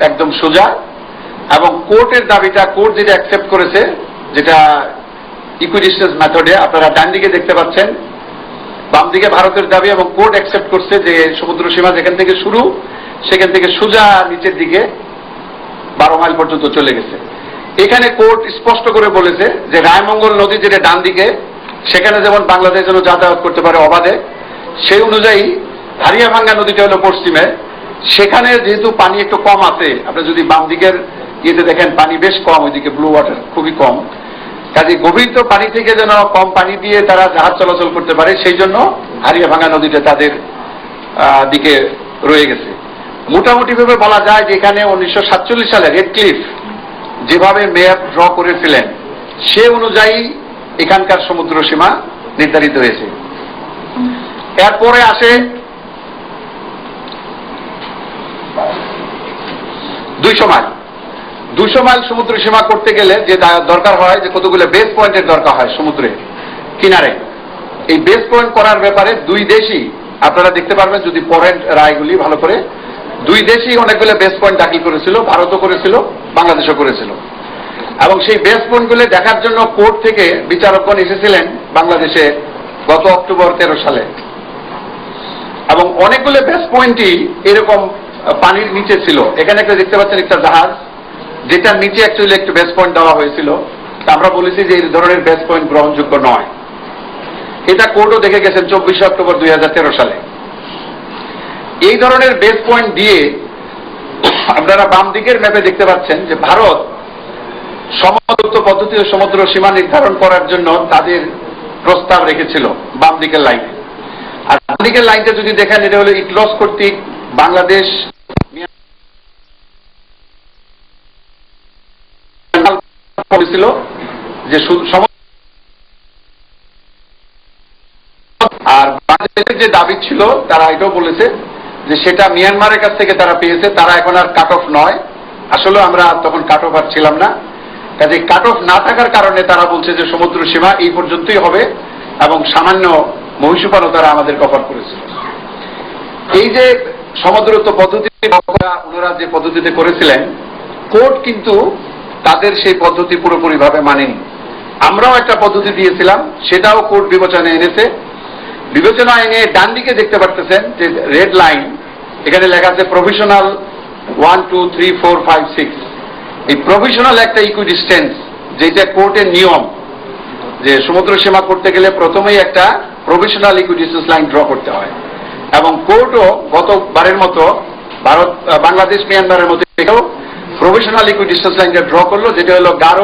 একদম সোজা। এবং কোর্টের দাবিটা, কোর্ট যেটা অ্যাকসেপ্ট করেছে, যেটা ইকুইডিস্টেন্স মেথডে আপনারা ডান দিকে দেখতে পাচ্ছেন, বাম দিকে ভারতের দাবি, এবং কোর্ট অ্যাকসেপ্ট করছে যে সমুদ্র সীমা যেখান থেকে শুরু, সেখান থেকে সোজা নিচের দিকে বারো মাইল পর্যন্ত চলে গেছে। এখানে কোর্ট স্পষ্ট করে বলেছে যে রায়মঙ্গল নদী যেটা ডান দিকে, সেখানে যেমন বাংলাদেশ যেন যাতায়াত করতে পারে অবাধে, সেই অনুযায়ী হারিয়াভাঙ্গা নদীটা হলো পশ্চিমে। সেখানে যেহেতু পানি একটু কম আছে, আপনি যদি বাম দিকের ইয়েতে দেখেন, পানি বেশ কম, ওইদিকে ব্লু ওয়াটার খুবই কম। কাজে গভীর তো পানি থেকে যেন কম পানি দিয়ে তারা জাহাজ চলাচল করতে পারে, সেই জন্য হারিয়াভাঙ্গা নদীটা তাদের দিকে রয়ে গেছে। মোটামুটি ভাবে বলা যায় যে এখানে উনিশশো সাতচল্লিশ সালে রেড ক্লিফ যেভাবে ম্যাপ ড্র করেছিলেন, সে অনুযায়ী এখানকার সমুদ্র সীমা নির্ধারিত হয়েছে। এরপরে আসে দুইশো মাইল। দুশো মাইল সমুদ্র সীমা করতে গেলে যে দরকার হয়, যে কতগুলো বেস পয়েন্টের দরকার হয় সমুদ্রে, কিনারে। এই বেস পয়েন্ট করার ব্যাপারে দুই দেশই, আপনারা দেখতে পারবেন যদি পড়েন রায়গুলি ভালো করে, দুই দেশই অনেকগুলো বেস পয়েন্ট দাখিল করেছিল, ভারতও করেছিল, বাংলাদেশও করেছিল। এবং সেই বেস পয়েন্টগুলো দেখার জন্য কোর্ট থেকে বিচারকগণ এসেছিলেন বাংলাদেশে গত অক্টোবর তেরো সালে। এবং অনেকগুলো বেস পয়েন্টই এরকম পানির নিচে ছিল। এখানে একটা দেখতে পাচ্ছেন একটা জাহাজ, যেটার নিচে অ্যাকচুয়ালি একটু বেস পয়েন্ট দেওয়া হয়েছিল। আমরা বলেছি যে এই ধরনের বেস পয়েন্ট গ্রহণযোগ্য নয়। এটা কোর্টও দেখে গেছেন চব্বিশে অক্টোবর দুই সালে। এই ধরনের বেস পয়েন্ট দিয়ে আপনারা বাম দিকের ম্যাপে দেখতে পাচ্ছেন যে ভারত সমদত্ত ও সমুদ্র সীমা নির্ধারণ করার জন্য তাদের প্রস্তাব রেখেছিল বাম দিকের লাইনে আর ডান দিকের লাইনটা যদি দেখেন, এটা হলো ইটলস কর্তৃক বাংলাদেশ করেছিল যে আর বাংলাদেশের যে দাবি ছিল, তারা এটাও বলেছে যে সেটা মিয়ানমারের কাছ থেকে তারা পেয়েছে, তারা এখন আর কাট অফ নয়। আসলে আমরা তখন কাট অফ আর ছিলাম না। কাজে কাট অফ না থাকার কারণে তারা বলছে যে সমুদ্র সীমা এই পর্যন্তই হবে এবং সামান্য মহিষুপানও তারা আমাদের কভার করেছিল। এই যে সমুদ্রত্ব পদ্ধতি ওনারা যে পদ্ধতিতে করেছিলেন, কোর্ট কিন্তু তাদের সেই পদ্ধতি পুরোপুরিভাবে মানেনি। আমরাও একটা পদ্ধতি দিয়েছিলাম, সেটাও কোর্ট বিবেচনায় এনেছে। বিবেচনা এনে ডান দিকে দেখতে পারতেছেন যে রেড লাইন, এখানে লেখা আছে provisional one, two, three, four, five, six. এই প্রভিশনাল একটা ইকুইডিস্টেন্স যেটা কোর্টের নিয়ম, যে সমুদ্র সীমা করতে গেলে প্রথমেই একটা প্রভিশনাল ইকুইডিস্টেন্স লাইন ড্র করতে হয়। এবং কোর্টও গতবারের মতো ভারত, বাংলাদেশ, মিয়ানমারের মধ্যে এটাও প্রভিশনাল ইকুইডিস্টেন্স লাইনটা ড্র করল, যেটা হলো গাঢ়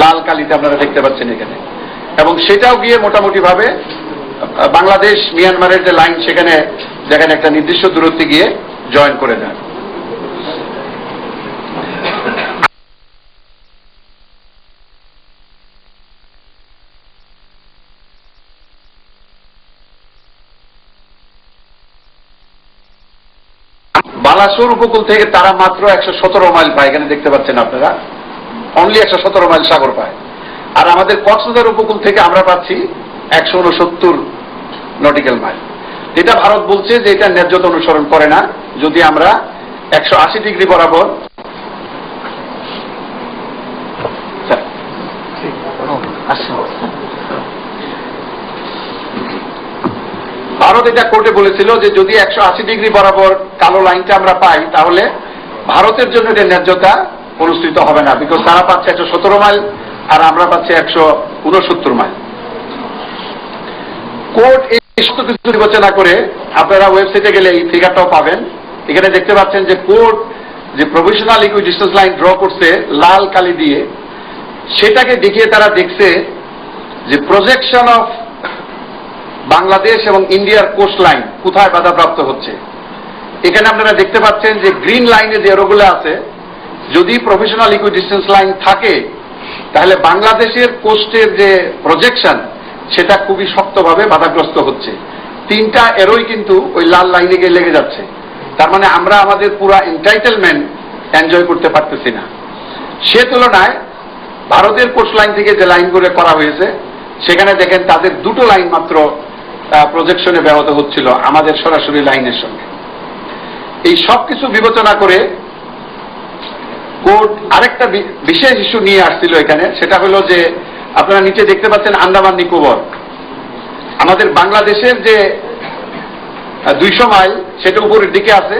লাল কালিতে আপনারা দেখতে পাচ্ছেন এখানে। এবং সেটাও গিয়ে মোটামুটি ভাবে বাংলাদেশ, মিয়ানমারের যে লাইন সেখানে যেখানে একটা নির্দিষ্ট দূরত্বে গিয়ে জয়েন করে দেয় বালাসোর উপকূল থেকে তারা মাত্র একশো সতেরো মাইল পায়, এখানে দেখতে পাচ্ছেন আপনারা। অনলি একশো সতেরো মাইল সাগর পায়। আর আমাদের কক্সবাজার উপকূল থেকে আমরা পাচ্ছি একশো উনসত্তর নটিক্যাল মাইল। এটা ভারত বলছে যে এটা ন্যায্যতা অনুসরণ করে না, যদি আমরা একশো আশি ডিগ্রি বরাবর ভারত এটা কোর্টে বলেছিল যে যদি একশো আশি ডিগ্রি বরাবর কালো লাইনটা আমরা পাই, তাহলে ভারতের জন্য এটা ন্যায্যতা অনুষ্ঠিত হবে না বিকজ তারা পাচ্ছে একশো সতেরো মাইল আর আমরা পাচ্ছি একশো উনসত্তর মাইল। কোর্ট এই কিছু বিবেচনা করে, আপনারা ওয়েবসাইটে গেলে এই ফিগারটাও পাবেন। এখানে দেখতে পাচ্ছেন যে কোর্ট যে professional equidistance line draw করছে লাল কালি দিয়ে, সেটাকে দেখিয়ে তারা দেখছে যে প্রজেকশন অফ বাংলাদেশ এবং ইন্ডিয়ার কোস্ট লাইন কোথায় বাধাপ্রাপ্ত হচ্ছে। এখানে আপনারা দেখতে পাচ্ছেন যে গ্রিন লাইনে যে এরোগুলো আছে যদি প্রফেশনাল ইকুই ডিস্টেন্স লাইন থাকে, তাহলে বাংলাদেশের কোস্টের যে প্রজেকশন সেটা খুবই শক্তভাবে বাধাগ্রস্ত হচ্ছে। তিনটা এরোই কিন্তু ওই লাল লাইনে গিয়ে লেগে যাচ্ছে। তার মানে আমরা আমাদের পুরো এন্টাইটেলমেন্ট এনজয় করতে পারতেছি না। সে তুলনায় ভারতের কোস্ট লাইন থেকে যে লাইনগুলো করা হয়েছে, সেখানে দেখেন তাদের দুটো লাইন মাত্র প্রজেকশনে ব্যাহত হচ্ছিল আমাদের সরাসরি লাইনের সঙ্গে। এই সব কিছু বিবেচনা করে আরেকটা বি- বিশেষ ইস্যু নিয়ে আসছিল এখানে, সেটা হলো যে আপনারা নিচে দেখতে পাচ্ছেন আন্দামান নিকোবর। আমাদের বাংলাদেশের যে দুইশো মাইল, সেটা উপরের দিকে আছে,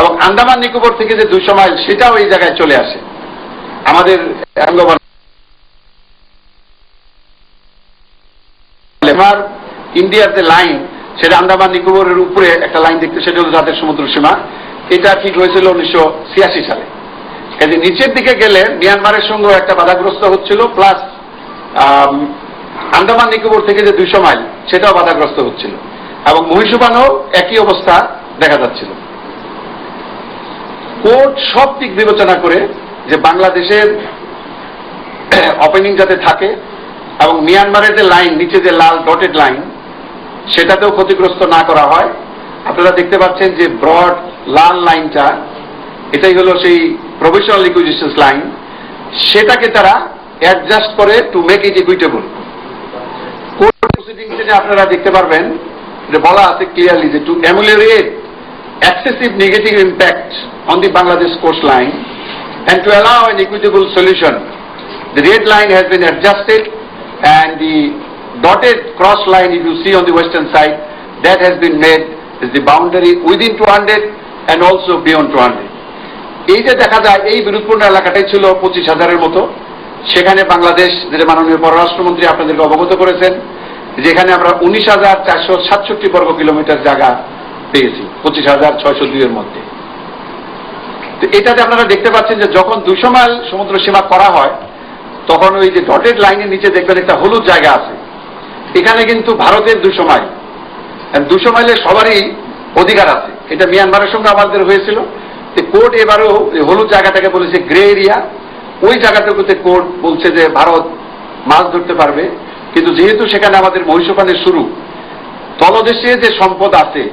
এবং আন্দামান নিকোবর থেকে যে দুইশো মাইল, সেটাও এই জায়গায় চলে আসে। আমাদের আমার ইন্ডিয়ার যে লাইন, সেটা আন্দামান নিকোবরের উপরে একটা লাইন দেখতে, সেটা হলো জাতীয় সমুদ্র সীমা। এটা ঠিক হয়েছিল উনিশশো ছিয়াশি সালে। এই যে নিচের দিকে গেলে মিয়ানমারের সঙ্গে একটা বাধাগ্রস্ত হচ্ছিল প্লাস আন্দামান নিকোবর থেকে যে দুইশো মাইল, সেটাও বাধাগ্রস্ত হচ্ছিল। এবং মহিষুবানও একই অবস্থা দেখা যাচ্ছিল। কোর্ট সব দিক বিবেচনা করে যে বাংলাদেশের ওপেনিং যাতে থাকে এবং মিয়ানমারের যে লাইন নিচে যে লাল ডটেড লাইন সেটাতেও ক্ষতিগ্রস্ত না করা হয়। আপনারা দেখতে পাচ্ছেন যে ব্রড লাল লাইনটা এটাই হলো সেই প্রফেশনাল ইকুইজিশন লাইন সেটাকে তারা অ্যাডজাস্ট করে to make it equitable court proceeding থেকে আপনারা দেখতে পারবেন, এটা বলা আছে ক্লিয়ারলি যে to ameliorate excessive negative impact on the Bangladesh course line and to allow an equitable solution the red line has been adjusted and the dotted cross line if you see on the western side that has been made is the boundary within two hundred and also beyond two hundred এই যে দেখা যায়, এই বিরোধপূর্ণ এলাকাটাই ছিল পঁচিশ হাজারের মতো। সেখানে বাংলাদেশ, যেটা মাননীয় পররাষ্ট্রমন্ত্রী আপনাদেরকে অবগত করেছেন, যেখানে আমরা উনিশ হাজার চারশো সাতষট্টি বর্গ কিলোমিটার জায়গা পেয়েছি, পঁচিশ হাজার ছয়শো দুইয়ের মধ্যে। তো এটাতে আপনারা দেখতে পাচ্ছেন যে যখন দুশো মাইল সমুদ্র সীমা করা হয়, তখন ওই যে ডটেড লাইনের নিচে দেখবেন একটা হলুদ জায়গা আছে। এখানে কিন্তু ভারতের দুশো মাইল দুশো মাইলে সবারই অধিকার আছে। এটা মিয়ানমারের সঙ্গে আমাদের হয়েছিল। কোর্ট এবারও হলুদ জায়গাটাকে বলেছে গ্রে এরিয়া, ওই জায়গাটুকুতে কোর্ট বলছে যে ভারত মাছ ধরতে পারবে। কিন্তু যেহেতু সেখানে আমাদের মহিষপানের শুরু, তলদেশে যে সম্পদ আছে,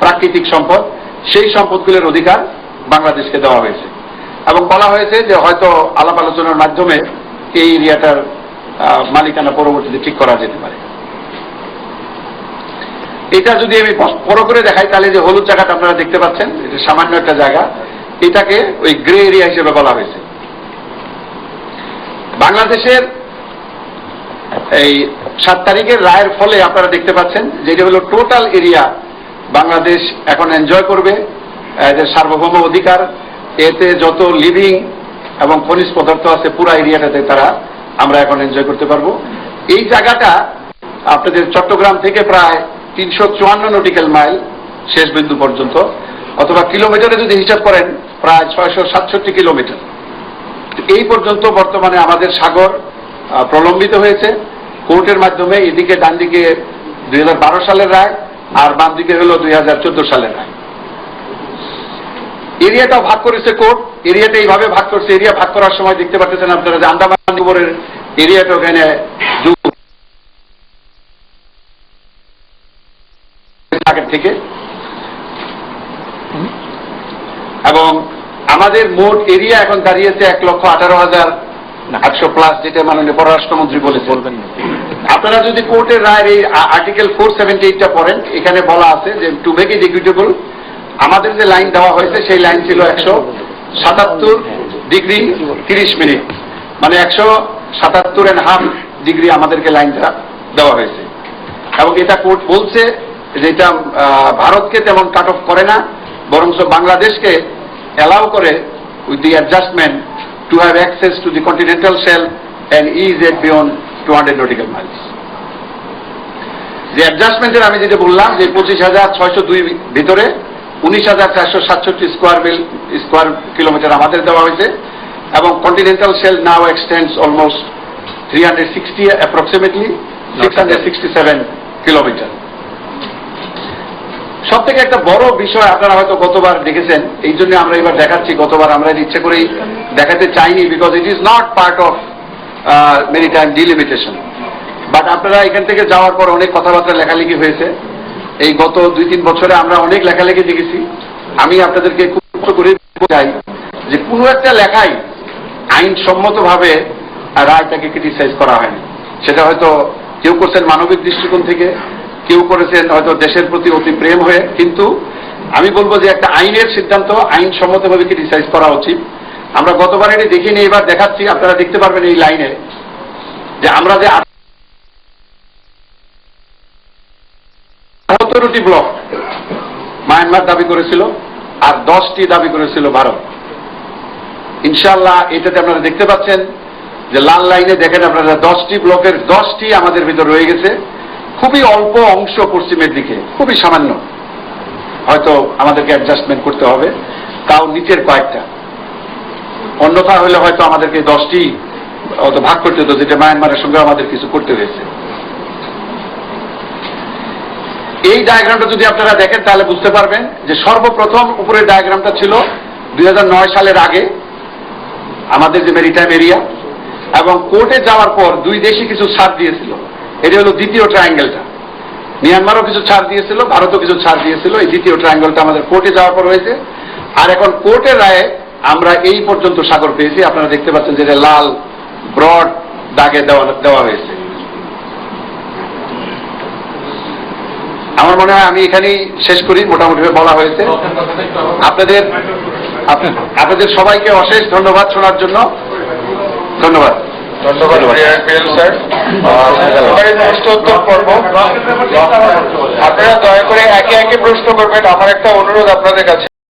প্রাকৃতিক সম্পদ, সেই সম্পদগুলোর অধিকার বাংলাদেশকে দেওয়া হয়েছে। এবং বলা হয়েছে যে হয়তো আলাপ আলোচনার মাধ্যমে এই এরিয়াটার মালিকানা পরবর্তীতে ঠিক করা যেতে পারে। এটা যদি আমি বড় করে দেখাই, তাহলে যে হলুদ জায়গাটা আপনারা দেখতে পাচ্ছেন, এটা সামান্য একটা জায়গা। এটাকে ওই গ্রে এরিয়া হিসেবে বলা হয়েছে। বাংলাদেশের এই সাত তারিখের রায়ের ফলে আপনারা দেখতে পাচ্ছেন যে এটা হলো টোটাল এরিয়া বাংলাদেশ এখন এনজয় করবে। এদের সার্বভৌম অধিকার, এতে যত লিভিং এবং খনিজ পদার্থ আছে, পুরো এরিয়াটাতে তারা আমরা এখন এনজয় করতে পারব। এই জায়গাটা আপনাদের চট্টগ্রাম থেকে প্রায় তিনশো চুয়ান্ন নটিক্যাল মাইল শেষ বিন্দু পর্যন্ত, অথবা কিলোমিটারে যদি হিসাব করেন, প্রায় ছয়শো সাতষট্টি কিলোমিটার এই পর্যন্ত বর্তমানে আমাদের সাগর প্রলম্বিত হয়েছে। কোর্টের মাধ্যমে এদিকে ডান দিকে দুই হাজার বারো সালের রায়, আর বাম দিকে হলো দুই হাজার চোদ্দ সালের রায়। এরিয়াটাও ভাগ করেছে কোর্ট। এরিয়াটা এইভাবে ভাগ করছে, এরিয়া ভাগ করার সময় দেখতে পাচ্ছেন আপনারা যে আন্দামান এরিয়াটা ওখানে দু- আগের থেকে। এবং আমাদের মোট এরিয়া এখন দাঁড়িয়েছে এক লক্ষ আঠারো হাজার আটশো প্লাস যেটা মাননীয় পররাষ্ট্রমন্ত্রী বলেছে আপনারা যদি কোর্টের রায়ের এই আর্টিকেল ফোর সেভেন্টি এইটটা পড়েন এখানে বলা আছে যে টু মেক ইট ইকুইটেবল আমাদের যে লাইন দেওয়া হয়েছে সেই লাইন ছিল একশো সাতাত্তর ডিগ্রি তিরিশ মিনিট মানে একশো সাতাত্তর অ্যান্ড হাফ ডিগ্রি আমাদেরকে লাইনটা দেওয়া হয়েছে। এবং এটা কোর্ট বলছে যে এটা আহ, ভারতকে তেমন কাট অফ করে না বরঞ্চ বাংলাদেশকে অ্যালাউ করে with the adjustment to have access to the continental shelf and is at beyond two hundred nautical miles যে অ্যাডজাস্টমেন্টের আমি যেটা বললাম যে পঁচিশ হাজার ছয়শো দুই ভিতরে উনিশ হাজার চারশো সাতষট্টি স্কোয়ার মিল স্কোয়ার কিলোমিটার আমাদের দেওয়া হয়েছে এবং continental shelf now extends almost three hundred sixty approximately six hundred sixty seven kilometre সব থেকে একটা বড় বিষয় আপনারা হয়তো গতবার দেখেছেন, এই জন্য আমরা এবার দেখাচ্ছি, গতবার আমরা ইচ্ছে করেই দেখাতে চাইনি because it is not part of maritime delimitation but আপনারা এখান থেকে যাওয়ার পর অনেক কথাবার্তা লেখালেখি হয়েছে। এই গত দুই তিন বছরে আমরা অনেক লেখালেখি দেখেছি। আমি আপনাদেরকে করে বোঝাই যে কোনো একটা লেখাই আইনসম্মতভাবে রায়টাকে ক্রিটিসাইজ করা হয়নি। সেটা হয়তো কেউ করছেন মানবিক দৃষ্টিকোণ থেকে কেউ করেছেন হয়তো দেশের প্রতি অতি প্রেম হয়ে, কিন্তু আমি বলব যে একটা আইনের সিদ্ধান্ত আইনসম্মতভাবে ক্রিটিসাইজ করা উচিত। আমরা গতবার এটি দেখিনি, এবার দেখাচ্ছি, আপনারা দেখতে পারবেন এই লাইনে। যে আমরা যে সতেরোটি ব্লক মায়ানমার দাবি করেছিল, আর দশটি দাবি করেছিল ভারত। ইনশাল্লাহ এটাতে আপনারা দেখতে পাচ্ছেন যে লাল লাইনে দেখেন আপনারা, দশটি ব্লকের দশটি আমাদের ভিতর রয়ে গেছে। খুবই অল্প অংশ পশ্চিমের দিকে, খুবই সামান্য। হয়তো আমাদেরকে অ্যাডজাস্টমেন্ট করতে হবে, তাও নিচের কয়েকটা। অন্যথা হলে হয়তো আমাদেরকে দশটি হয়তো ভাগ করতে হতো, যেটা মায়ানমারের সঙ্গে আমাদের কিছু করতে হয়েছে। এই ডায়াগ্রামটা যদি আপনারা দেখেন, তাহলে বুঝতে পারবেন যে সর্বপ্রথম উপরের ডায়াগ্রামটা ছিল দুই হাজার নয় সালের আগে, আমাদের যে মেরিটাইম এরিয়া এবং কোর্টে যাওয়ার পর দুই দেশই কিছু ছাড় দিয়েছিল। এটি হলো দ্বিতীয় ট্রায়াঙ্গেলটা মিয়ানমারও কিছু ছাড় দিয়েছিল, ভারতও কিছু ছাড় দিয়েছিল। এই দ্বিতীয় ট্রায়াঙ্গেলটা আমাদের কোর্টে যাওয়ার পর হয়েছে। আর এখন কোর্টের রায়ে আমরা এই পর্যন্ত সাগর পেয়েছি। আপনারা দেখতে পাচ্ছেন যে এটা লাল ব্রড দাগে দেওয়া দেওয়া হয়েছে। আমার মনে হয় আমি এখানেই শেষ করি, মোটামুটি বলা হয়েছে। আপনাদের আপ- আপনাদের সবাইকে অশেষ ধন্যবাদ শোনার জন্য। ধন্যবাদ। ধন্যবাদ পিএল স্যার এবারে প্রশ্ন উত্তর পর্ব। আপনারা দয়া করে একে একে প্রশ্ন করবেন। আমার একটা অনুরোধ আপনাদের কাছে।